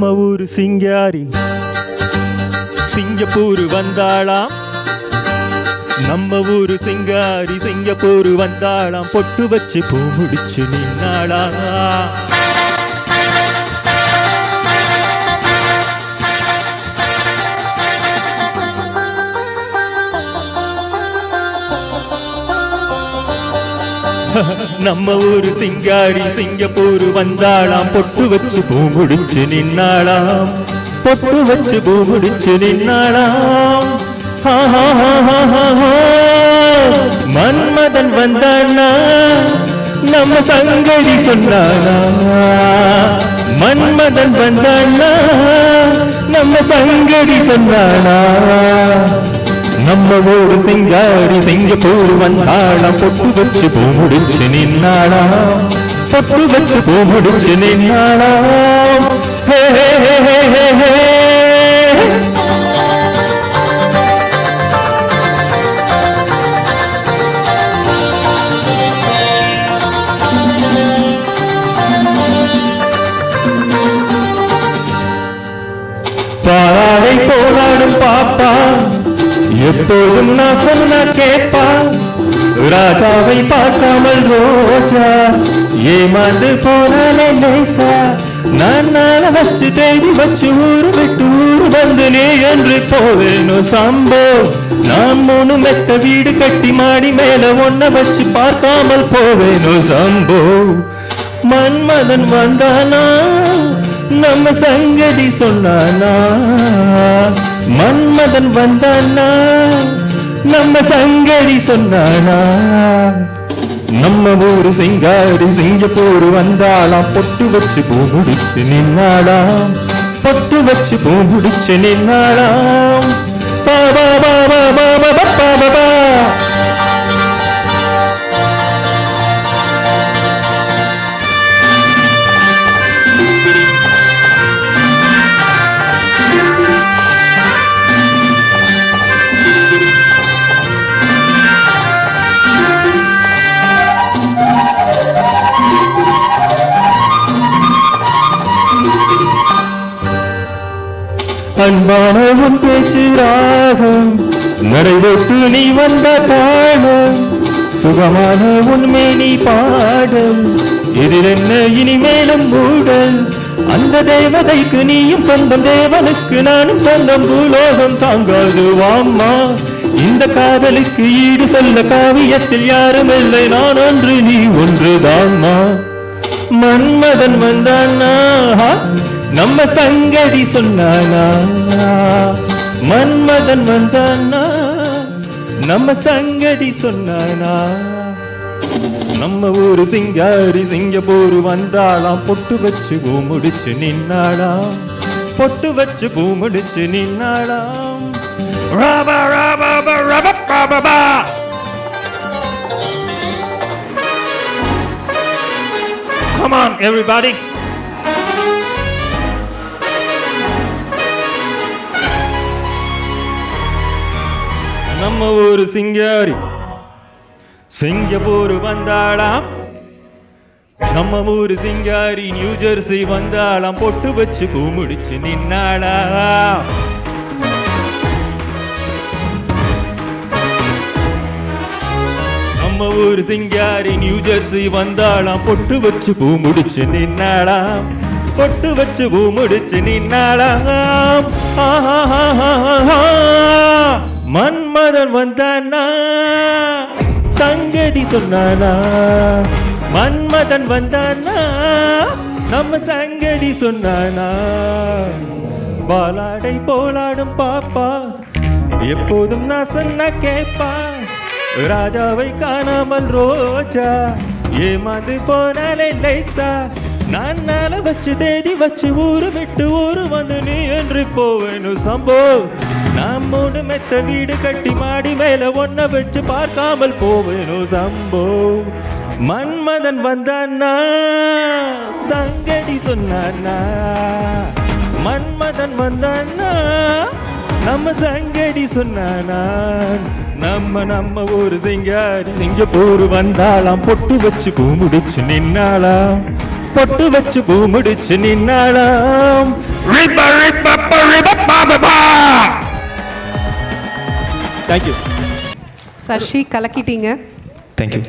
நம்ம ஊரு சிங்காரி. சிங்கப்பூர் வந்தாளாம். நம்ம ஊரு சிங்காரி சிங்கப்பூர் வந்தாளாம். பொட்டு வச்சு பூ முடிச்சு நின்னாளா நம்ம ஊரு சிங்காரி சிங்கப்பூர் வந்தாளாம். பொட்டு வச்சு பூ முடிச்சு நின்னாளாம். பொட்டு வச்சு பூ முடிச்சு நின்னாளாம். மன்மதன் வந்தானா? நம்ம சங்கடி சொன்னானா? மன்மதன் வந்தானா? நம்ம சங்கடி சொன்னானா? நம்மளோடு செய்தாடி செஞ்ச போர் வந்தாளா? பொட்டு வச்சு பூ முடிச்சு நின்னாளா? பொட்டு வச்சு பூ முடிச்சு நின்னாளா? எப்போதும் நான் சொன்ன கேட்பா ராஜாவை பார்க்காமல் ரோஜா. ஏமாந்து போனாலே லேசா. நான் நாள வச்சு தேடி வச்சு ஊரு விட்டு ஊரு வந்து நீ என்று போவேனோ சம்போ. நான் மூணு மெத்த வீடு கட்டி மாடி மேல ஒன்ன வச்சு பார்க்காமல் போவேனோ சம்போ. மன்மதன் வந்தானா? நம்ம சங்கதி சொன்னானா? மன்மதன் வந்தானா? நம்ம சங்கடி சொன்னானா? நம்ம ஊரு சிங்காரி சிங்கப்பூர் வந்தாலாம் பொட்டு வச்சு பூ முடிச்சு பொட்டு வச்சு பூ முடிச்சு நின்னாளாம். பாபா பாபா பாபா பாபா அன்பான உன் பேச்சு ராகம். நடைபெற்று நீ வந்த தாளம் சுகமான உண்மை நீ பாடல் எதிரென்ன இனிமேலும் மூடல். அந்த தேவதைக்கு நீயும் சொந்தம் தேவனுக்கு நானும் சொந்தம். பூலோகம் தாங்காது வாம்மா. இந்த காதலுக்கு ஈடு சொல்ல காவியத்தில் யாரும் இல்லை. நான் ஒன்று நீ ஒன்றுதான்மா மன்மதன் வந்தானா நம்ம சங்கதி சொன்னானா? மன்மதன் வந்தானா? நம்ம சங்கதி சொன்னானா? நம்ம ஊரு சிங்காரி சிங்கப்பூர் வந்தாளாம். பொட்டு வச்சு பூமுடிச்சு நின்னாளாம். பொட்டு வச்சு பூமுடிச்சு நின்னாளாம். Rafah Rafah Rafah Rafah. Come on, everybody. நம்ம ஊரு சிங்காரி. சிங்கப்பூர் வந்தாளாம். நம்ம ஊரு சிங்காரி நியூ ஜெர்சி வந்தாளாம். பொட்டு வச்சு கூமுடிச்சு நின்னாளா நம்ம ஊரு சிங்காரி நியூ ஜெர்சி வந்தாளாம். பொட்டு வச்சு பூ முடிச்சு நின்னாளாம். பொட்டு வச்சு பூ முடிச்சு நின்னாளாம். மன் மன்மதன் வந்தானா? சங்கதி சொன்னானா? மன்மதன் வந்தானா? நம்ம சங்கடி சொன்னானா? பாலாடை போலாடும் பாப்பா எப்போதும் நான் சொன்ன கேப்பா. ராஜாவை காணாமல் ரோஜா ஏமாந்து போனாலே லைசா. நான் நாள வச்சு தேதி வச்சு ஊரு விட்டு ஊரு வந்து நீ என்று போவேணும் சம்போ. நான் மூணு மெத்த வீடு கட்டி மாடி மேல ஒன்ன வச்சு பார்க்காமல் போவேணும் சம்போ. மன்மதன் வந்தான்னா சங்கடி சொன்னானா மன்மதன் வந்தான்னா நம்ம சங்கடி சொன்னானா. நம்ம நம்ம ஊரு சிங்காரி போரு வந்தாளாம். பொட்டு வச்சு பூமுடிச்சு நின்னாளாம். பொட்டு வச்சு பூ முடிச்சு நின்னாலாம் தேங்க்யூ சர்ஷி கலக்கிட்டீங்க. தேங்க்யூ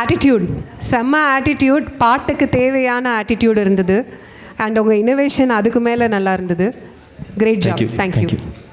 ஆட்டிடியூட் செம்ம ஆட்டிடியூட் பாட்டுக்கு தேவையான ஆட்டிடியூட் இருந்தது. அண்ட் உங்கள் இன்னோவேஷன் அதுக்கு மேலே நல்லா இருந்தது. Great job thank you